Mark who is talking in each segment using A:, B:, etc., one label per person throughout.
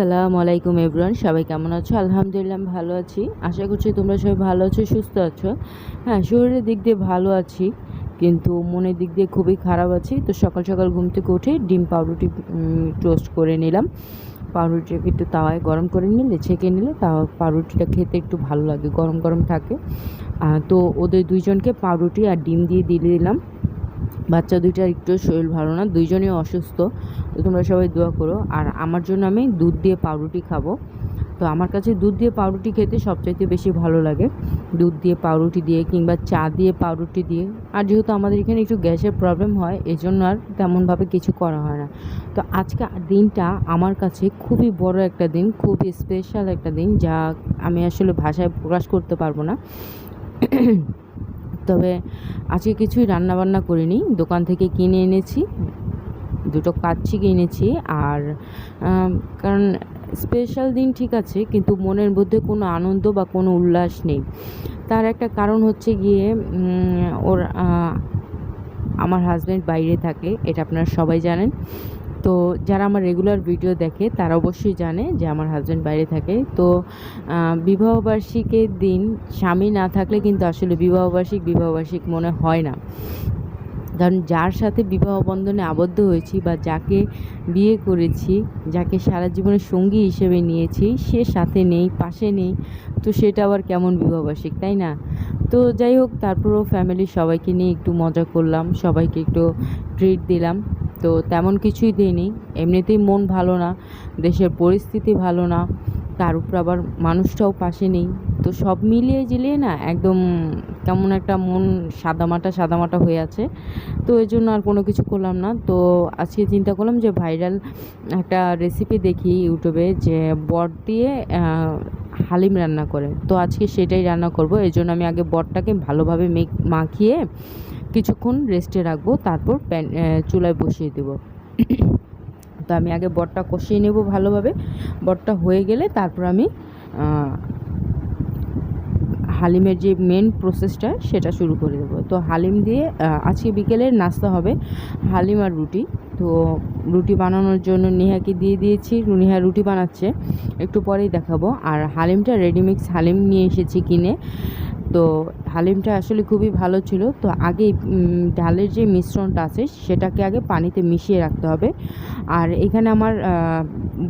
A: আসসালামু আলাইকুম এভরিওয়ান, সবাই কেমন আছো? আলহামদুলিল্লাহ ভালো আছি। আশা করছি তোমরা সবাই ভালো আছো, সুস্থ আছো। হ্যাঁ শরীরের দিক দিয়ে ভালো আছি, কিন্তু মনের দিক দিয়ে খুবই খারাপ আছি। তো সকাল সকাল ঘুম থেকে উঠে ডিম পাউরুটি টোস্ট করে নিলাম। পাউরুটিটাকে একটু তাওয়ায় গরম করে নিলে, ছেঁকে নিলে তা পাউরুটিটা খেতে একটু ভালো লাগে, গরম গরম থাকে। তো ওদের দুইজনকে পাউরুটি আর ডিম দিয়ে দিয়ে দিলাম। বাচ্চা দুইটার একটু শরীর ভালো না, দুইজনই অসুস্থ, তো তোমরা সবাই দোয়া করো। আর আমার জন্য আমি দুধ দিয়ে পাউরুটি খাব। তো আমার কাছে দুধ দিয়ে পাউরুটি খেতে সবচাইতে বেশি ভালো লাগে। দুধ দিয়ে পাউরুটি দিয়ে কিংবা চা দিয়ে পাউরুটি দিয়ে। আর যেহেতু আমাদের এখানে একটু গ্যাসের প্রবলেম হয়, এজন্য আর তেমনভাবে কিছু করা হয় না। তো আজকে দিনটা আমার কাছে খুবই বড় একটা দিন, খুবই স্পেশাল একটা দিন, যা আমি আসলে ভাষায় প্রকাশ করতে পারব না। তবে আজকে কিছুই রান্না বান্না করিনি। দোকান থেকে কিনে এনেছি, দুটো কাচ্ছি কিনেছি আর কারণ স্পেশাল দিন ঠিক আছে, কিন্তু মনের মধ্যে কোনো আনন্দ বা কোনো উল্লাস নেই। তার একটা কারণ হচ্ছে গিয়ে ওর আমার হাজব্যান্ড বাইরে থাকে, এটা আপনারা সবাই জানেন। তো যারা আমার রেগুলার ভিডিও দেখে, তারা অবশ্যই জানে যে আমার হাজব্যান্ড বাইরে থাকে। তো বিবাহবার্ষিকের দিন স্বামী না থাকলে কিন্তু আসলে বিবাহবার্ষিক বিবাহবার্ষিক মনে হয় না। কারণ যার সাথে বিবাহ বন্ধনে আবদ্ধ হয়েছি বা যাকে বিয়ে করেছি, যাকে সারা জীবনের সঙ্গী হিসেবে নিয়েছি, সে সাথে নেই, পাশে নেই, তো সেটা আবার কেমন বিবাহবার্ষিক, তাই না? তো যাই হোক, তারপরেও ফ্যামিলির সবাইকে নিয়ে একটু মজা করলাম, সবাইকে একটু ট্রিট দিলাম। তো তেমন কিছুই দিইনি। এমনিতেই মন ভালো না, দেশের পরিস্থিতি ভালো না, তার উপর আবার মানুষটাও পাশে নেই। তো সব মিলিয়ে জিলিয়ে না একদম কেমন একটা মন সাদামাটা সাদামাটা হয়ে আছে। তো এই জন্য আর কোনো কিছু করলাম না। তো আজকে চিন্তা করলাম যে ভাইরাল একটা রেসিপি দেখি ইউটিউবে যে বট দিয়ে হালিম রান্না করে। তো আজকে সেটাই রান্না করব। এই জন্য আমি আগে বটটাকে ভালোভাবে মেক, মাখিয়ে কিছুক্ষণ রেস্টে রাখব, তারপর প্যান চুলায় বসিয়ে দেবো। তো আমি আগে বটটা কষিয়ে নেব ভালোভাবে। বটটা হয়ে গেলে তারপর আমি হালিমের যে মেন প্রসেসটা সেটা শুরু করে দেবো। তো হালিম দিয়ে আজকে বিকেলের নাস্তা হবে হালিম আর রুটি। তো রুটি বানানোর জন্য নেহাকে দিয়ে দিয়েছি। নেহা রুটি বানাচ্ছে। একটু পরেই দেখাবো। আর হালিমটা রেডিমিক্স হালিম নিয়ে এসেছি কিনে। তো হালিমটা আসলে খুবই ভালো ছিল। তো আগে ডালের যে মিশ্রণটা আছে, সেটাকে আগে পানিতে মিশিয়ে রাখতে হবে। আর এখানে আমার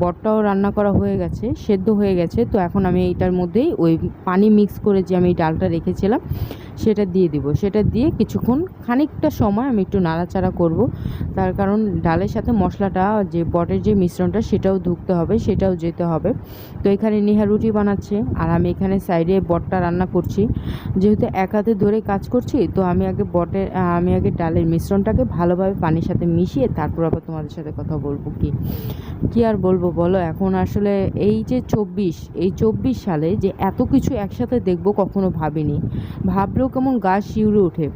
A: বটটাও রান্না করা হয়ে গেছে, সেদ্ধ হয়ে গেছে। তো এখন আমি এইটার মধ্যেই ওই পানি মিক্স করে যে আমি ডালটা রেখেছিলাম সেটা দিয়ে দিব। সেটা দিয়ে কিছুক্ষণ, খানিকটা সময় আমি একটু নাড়াচাড়া করব। তার কারণ ডালের সাথে মশলাটা, যে বটের যে মিশ্রণটা, সেটাও ধুকতে হবে, সেটাও যেতে হবে। তো এখানে নেহা রুটি বানাচ্ছে, আর আমি এখানে সাইডে বটটা রান্না করছি। যেহেতু এক হাতে ধরে কাজ করছি, তো আমি আগে বটের, আমি আগে ডালের মিশ্রণটাকে ভালোভাবে পানির সাথে মিশিয়ে তারপর আবার তোমাদের সাথে কথা বলব কি। কি আর বলব বলো? এখন আসলে এই যে চব্বিশ, এই চব্বিশ সালে যে এত কিছু একসাথে দেখব কখনো ভাবিনি। ভাবলেও কেমন গা শিউরে ওঠে।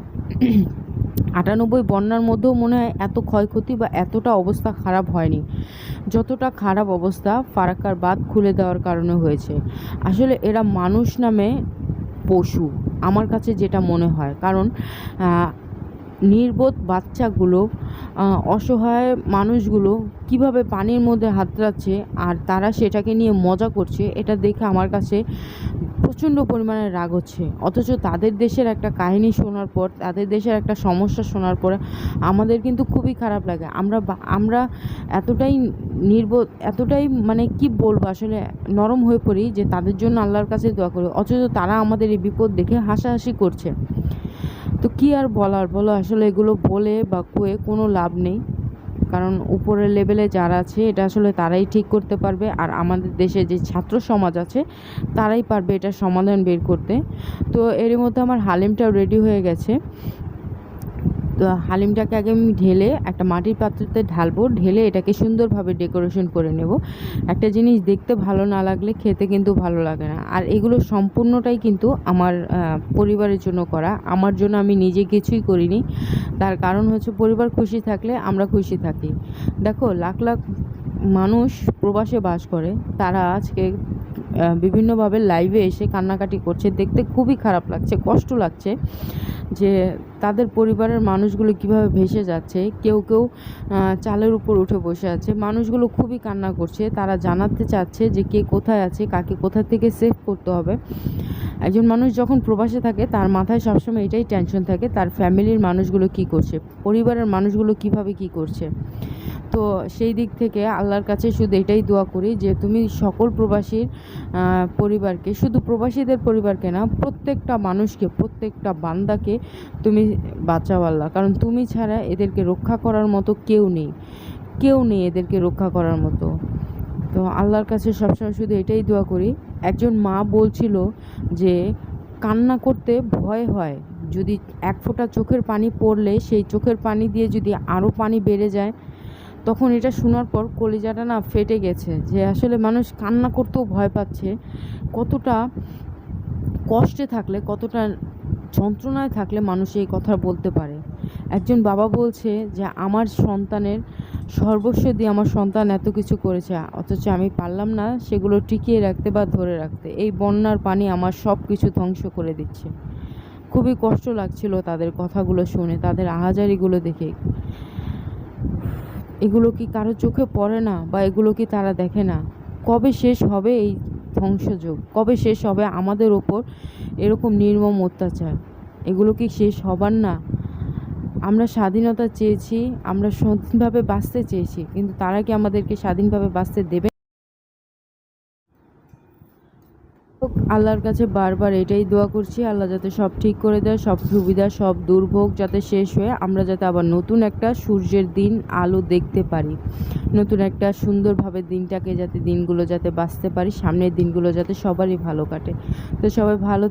A: আটানব্বই বন্যার মধ্যেও মনে হয় এত ক্ষয়ক্ষতি বা এতটা অবস্থা খারাপ হয়নি। যতটা খারাপ অবস্থা, ফারাক্কার বাদ খুলে দেওয়ার কারণে হয়েছে। আসলে এরা মানুষ নামে পশু, আমার কাছে যেটা মনে হয়। কারণ নির্বোধ বাচ্চাগুলো অসহায় মানুষগুলো কীভাবে পানির মধ্যে হাতড়াচ্ছে আর তারা সেটাকে নিয়ে মজা করছে, এটা দেখে আমার কাছে প্রচণ্ড পরিমাণে রাগ হচ্ছে। অথচ তাদের দেশের একটা কাহিনী শোনার পর, তাদের দেশের একটা সমস্যা শোনার পর আমাদের কিন্তু খুবই খারাপ লাগে। আমরা আমরা এতটাই নির্বোধ, এতটাই মানে কি বলব আসলে, নরম হয়ে পড়ি যে তাদের জন্য আল্লাহর কাছে দোয়া করি। অথচ তারা আমাদের এই বিপদ দেখে হাসাহাসি করছে। তো কি আর বলার? বলো, আসলে এগুলো বলে বা কুয়ে কোনো লাভ নেই। কারণ উপরের লেভেলে যারা আছে, এটা আসলে তারাই ঠিক করতে পারবে। আর আমাদের দেশে যে ছাত্র সমাজ আছে, তারাই পারবে এটা সমাধান বের করতে। তো এরই মধ্যে আমার হালিমটাও রেডি হয়ে গেছে। তো হালিমটাকে আগে আমি ঢেলে একটা মাটির পাত্রতে ঢালবো, ঢেলে এটাকে সুন্দরভাবে ডেকোরেশন করে নেব। একটা জিনিস দেখতে ভালো না লাগলে খেতে কিন্তু ভালো লাগে না। আর এগুলো সম্পূর্ণটাই কিন্তু আমার পরিবারের জন্য করা। আমার জন্য আমি নিজে কিছুই করিনি। তার কারণ হচ্ছে পরিবার খুশি থাকলে আমরা খুশি থাকি। দেখো, লাখ লাখ মানুষ প্রবাসে বাস করে। তারা আজকে বিভিন্নভাবে লাইভে এসে কান্নাকাটি করছে। দেখতে খুবই খারাপ লাগছে, কষ্ট লাগছে। যে তাদের পরিবারের মানুষগুলো কীভাবে ভেসে যাচ্ছে, কেউ কেউ চালের উপর উঠে বসে আছে। মানুষগুলো খুবই কান্না করছে। তারা জানাতে চাচ্ছে যে কে কোথায় আছে, কাকে কোথা থেকে সেভ করতে হবে। একজন মানুষ যখন প্রবাসে থাকে, তার মাথায় সবসময় এটাই টেনশন থাকে, তার ফ্যামিলির মানুষগুলো কি করছে, পরিবারের মানুষগুলো কীভাবে কি করছে। তো সেই দিক থেকে আল্লাহর কাছে শুধু এটাই দোয়া করি যে তুমি সকল প্রবাসীর পরিবারকে, শুধু প্রবাসীদের পরিবারকে না, প্রত্যেকটা মানুষকে, প্রত্যেকটা বান্দাকে তুমি বাঁচাও আল্লাহ। কারণ তুমি ছাড়া এদেরকে রক্ষা করার মতো কেউ নেই। কেউ নেই এদেরকে রক্ষা করার মতো। তো আল্লাহর কাছে সবসময় শুধু এটাই দোয়া করি। একজন মা বলছিল যে, কান্না করতে ভয় হয়। যদি এক ফোঁটা চোখের পানি পড়লে সেই চোখের পানি দিয়ে যদি আরও পানি বেড়ে যায় তখন এটা শোনার পর কলিজাটা না ফেটে গেছে, যে আসলে মানুষ কান্না করতেও ভয় পাচ্ছে। কতটা কষ্টে থাকলে, কতটা যন্ত্রণায় থাকলে মানুষ এই কথা বলতে পারে। একজন বাবা বলছে যে, আমার সন্তানের সর্বস্ব দিয়ে আমার সন্তান এত কিছু করেছে, অথচ আমি পারলাম না সেগুলো টিকিয়ে রাখতে বা ধরে রাখতে। এই বন্যার পানি আমার সব কিছু ধ্বংস করে দিচ্ছে। খুবই কষ্ট লাগছিল তাদের কথাগুলো শুনে, তাদের আহাজারিগুলো দেখে। এগুলো কি কারও চোখে পড়ে না বা এগুলো কি তারা দেখে না? কবে শেষ হবে এই ধ্বংসযোগ? কবে শেষ হবে আমাদের ওপর এরকম নির্মম অত্যাচার? এগুলো কি শেষ হবার না? আমরা স্বাধীনতা চেয়েছি, আমরা স্বাধীনভাবে বাঁচতে চেয়েছি, কিন্তু তারা কি আমাদেরকে স্বাধীনভাবে বাঁচতে দেবে? আল্লাহর কাছে বারবার এটাই দোয়া করছি, আল্লাহ যাতে সব ঠিক করে দেয়, সব সুবিধা, সব দুর্ভোগ যাতে শেষ হয়ে আমরা যাতে আবার নতুন একটা সূর্যের দিন, আলো দেখতে পারি। নতুন একটা সুন্দরভাবে দিনটাকে যাতে দিনগুলো যাতে বাঁচতে পারি, সামনের দিনগুলো যাতে সবারই ভালো কাটে। তো সবাই ভালো